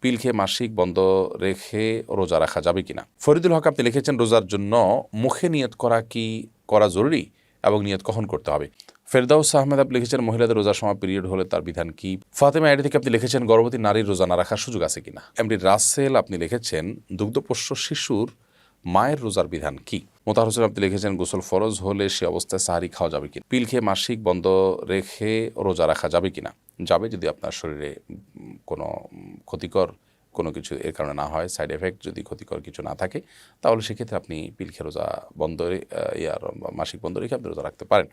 পিল খেয়ে মাসিক বন্ধ রেখে রোজা রাখা যাবে কিনা? ফরিদুল হক আপনি লিখেছেন, রোজার জন্য মুখে নিয়ত করা কি করা জরুরি এবং নিয়ত কখন করতে হবে? ফেরদাউস আহমেদ আপনি লিখেছেন, মহিলাদের রোজার সময় পিরিয়ড হলে তার বিধান কি? ফাতেমা আইডি থেকে আপনি লিখেছেন, গর্ভবতী নারীর রোজা না রাখার সুযোগ আছে কিনা? এমডি রাসেল আপনি লিখেছেন, দুগ্ধপোষ্য শিশুর মায়ের রোজার বিধান কি? মোতার হোসেন আপনি লিখেছেন, গোসল ফরজ হলে সে অবস্থায় সাহারি খাওয়া যাবে কিনা? পিল খেয়ে মাসিক বন্ধ রেখে রোজা রাখা যাবে কিনা? যাবে যদি আপনার শরীরে কোনো ক্ষতিকর কোনো কিছু এর কারণে না হয় সাইড এফেক্ট যদি ক্ষতিকর কিছু না থাকে, তাহলে সেক্ষেত্রে আপনি পিলখে রোজা বন্ধ ইয়ার মাসিক বন্ধ রেখে আপনি রোজা রাখতে পারেন।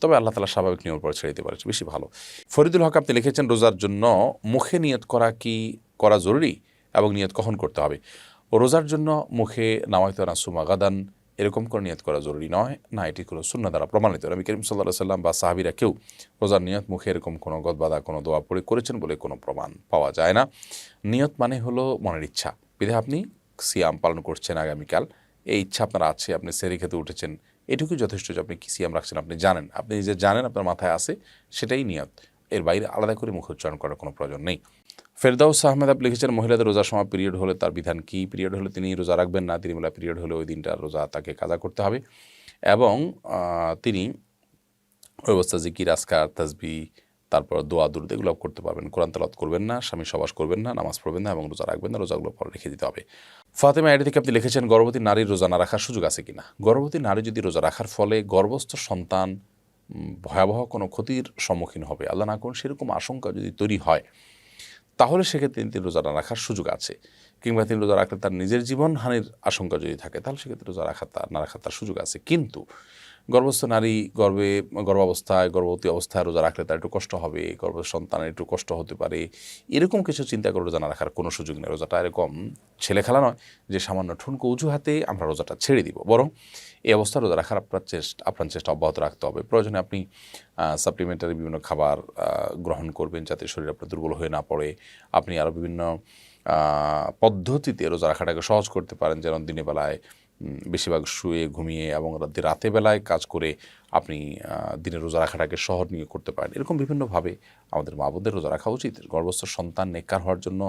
তবে আল্লাহ তালা স্বাভাবিক নিয়মের পরে ছেড়ে দিতে পারে, বেশি ভালো। ফরিদুল হক আপনি লিখেছেন, রোজার জন্য মুখে নিয়ত করা কি, করা জরুরি এবং নিয়ত কখন করতে হবে? রোজার জন্য মুখে নামাইতে নাসুমা গাদান এরকম করে নিয়ত করা জরুরি নয়। না, এটি কোনো শূন্য দ্বারা প্রমাণিত। নবী করিম সাল্লাহ সাল্লাম বা সাহাবিরা কেউ রোজার নিয়ত মুখে এরকম কোনো গদবাদা, কোনো দোয়া পড়ে করেছেন বলে কোনো প্রমাণ পাওয়া যায় না। নিয়ত মানে হলো মনের ইচ্ছা। বিধে আপনি সিয়াম পালন করছেন আগামীকাল। এই ইচ্ছা আপনার আছে, আপনি সেরি খেতে উঠেছেন। এটুকুই যথেষ্ট যে আপনি কি সিয়াম রাখছেন আপনি জানেন। আপনি যে জানেন আপনার মাথায় আছে, সেটাই নিয়ত। এর বাইরে আলাদা করে মুখ উচ্চারণ করার কোনো প্রয়োজন নেই। ফেরদাউস আহমেদ আপনি লিখেছেন, মহিলাদের রোজার সময় পিরিয়ড হলে তার বিধান কি? পিরিয়ড হলে তিনি রোজা রাখবেন না তিনি বলে পিরিয়ড হলে ওই দিনটা রোজা তাকে কাজা করতে হবে। এবং তিনি ওই অবস্থা জিকির আসকার তাসবি, তারপর দোয়া, দুরুদ এগুলো করতে পারবেন। কোরআন তালাত করবেন না, স্বামী সবাস করবেন না, নামাজ পড়বেন না এবং রোজা রাখবেন না, রোজাগুলো পরে রেখে দিতে হবে। ফাতেমা আইডি থেকে আপনি লিখেছেন, গর্ভবতী নারীর রোজা না রাখার সুযোগ আছে কিনা? গর্ভবতী নারী যদি রোজা রাখার ফলে গর্ভস্থ সন্তান ভয়াবহ কোনো ক্ষতির সম্মুখীন হবে, আল্লাহ না করুন সেরকম আশঙ্কা যদি তৈরি হয় তাহলে সেক্ষেত্রে তিনি রোজা রাখার সুযোগ আছে। কিংবা তিনি রোজা রাখলে তার নিজের জীবন হানির আশঙ্কা যদি থাকে, তাহলে সেক্ষেত্রে রোজা রাখা তার না রাখার তার সুযোগ আছে। কিন্তু গর্ভস্থ নারী গর্ভে, গর্ভাবস্থায়, গর্ভবতী অবস্থায় রোজা রাখলে তার একটু কষ্ট হবে, গর্ভস্থ সন্তানের একটু কষ্ট হতে পারে। এরকম কিছু চিন্তা করে রোজা না রাখার কোনো সুযোগ নেই। রোজাটা এরকম ছেলে খেলা নয় যে সামান্য ঠুনকো হাতে আমরা রোজাটা ছেড়ে দিব। বরং এই অবস্থা রোজা রাখার আপনার চেষ্টা আপনার চেষ্টা অব্যাহত রাখতে হবে। প্রয়োজনে আপনি সাপ্লিমেন্টারি বিভিন্ন খাবার গ্রহণ করবেন যাতে শরীর আপনার দুর্বল হয়ে না পড়ে। আপনি আরও বিভিন্ন পদ্ধতিতে রোজা রাখাটাকে সহজ করতে পারেন যেন দিনের বেলায় বেশিরভাগ শুয়ে ঘুমিয়ে এবং রাতে বেলায় কাজ করে আপনি দিনের রোজা রাখাটাকে শহর নিয়ে করতে পারেন। এরকম বিভিন্নভাবে আমাদের মা বোনদের রোজা রাখা উচিত। গর্ভস্থ সন্তান নেককার হওয়ার জন্য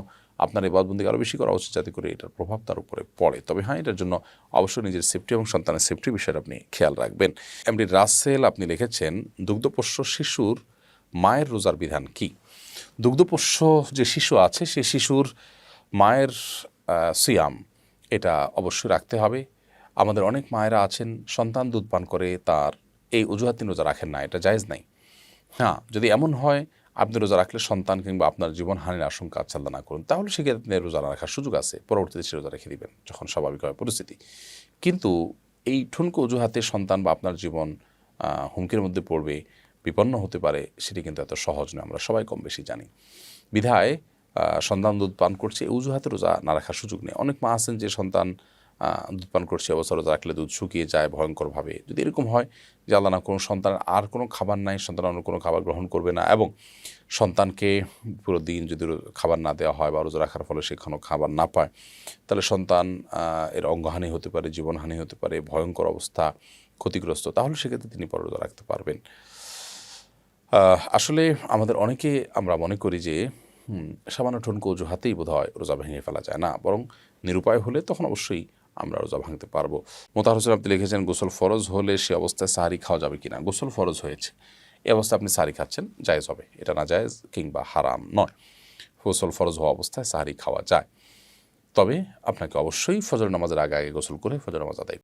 আপনার এই বাদবন্দিকে আরও বেশি করা উচিত যাতে করে এটার প্রভাব তার উপরে পড়ে। তবে হ্যাঁ এটার জন্য অবশ্যই নিজের সেফটি এবং সন্তানের সেফটির বিষয়ে আপনি খেয়াল রাখবেন। এমডি রাসেল আপনি লিখেছেন, দুগ্ধপোষ্য শিশুর মায়ের রোজার বিধান কি? দুগ্ধপোষ্য যে শিশু আছে, সে শিশুর মায়ের সিয়াম, এটা অবশ্যই রাখতে হবে। আমাদের অনেক মায়েরা আছেন, সন্তান দুধ পান করে তার এই অজুহাত তিনি রোজা রাখেন না, এটা জায়েজ নাই। হ্যাঁ যদি এমন হয়, আপনি রোজা রাখলে সন্তান কিংবা আপনার জীবন হানির আশঙ্কা আচ্ছাদা না করুন, তাহলে সেক্ষেত্রে আপনি রোজা না রাখার সুযোগ আছে, পরবর্তীতে সে রোজা রেখে দিবেন, যখন স্বাভাবিক হয় পরিস্থিতি। কিন্তু এই ঠুনকো অজুহাতে সন্তান বা আপনার জীবন হুমকির মধ্যে পড়বে, বিপন্ন হতে পারে, সেটি কিন্তু এত সহজ নয়, আমরা সবাই কম বেশি জানি। বিধায় সন্তান দুধ পান করছে, এই অজুহাতে রোজা না রাখার সুযোগ নেই। অনেক মা আছেন যে সন্তান দুধ পান করছে অবস্থা রোজা রাখলে দুধ শুকিয়ে যায় ভয়ঙ্করভাবে। যদি এরকম হয় যে আল্লাহ না কোনো সন্তান, আর কোনো খাবার নাই, সন্তান অন্য কোনো খাবার গ্রহণ করবে না এবং সন্তানকে পুরো দিন যদি খাবার না দেওয়া হয় বা রোজা রাখার ফলে সে কোনো খাবার না পায়, তাহলে সন্তান এর অঙ্গহানি হতে পারে, জীবনহানি হতে পারে, ভয়ঙ্কর অবস্থা, ক্ষতিগ্রস্ত। তাহলে সেক্ষেত্রে তিনি পরে রোজা রাখতে পারবেন। আসলে আমাদের অনেকে আমরা মনে করি যে সামান্য ঠনকো অজুহাতেই বোধ হয় রোজা ভেঙে ফেলা যায় না। বরং নিরুপায় হলে তখন অবশ্যই আমরা রোজা ভাঙতে পারব। মোতার হোসেন আপনি লিখেছেন, গোসল ফরজ হলে সে অবস্থায় সাহারি খাওয়া যাবে কিনা? গোসল ফরজ হয়েছে। এ অবস্থায় আপনি সাহারি খাচ্ছেন, জায়েজ হবে। এটা না জায়েজ কিংবা হারাম নয়। গোসল ফরজ হওয়া অবস্থায় সাহারি খাওয়া যায়। তবে আপনাকে অবশ্যই ফজর নামাজের আগে আগে গোসল করে ফজর নামাজ আদায়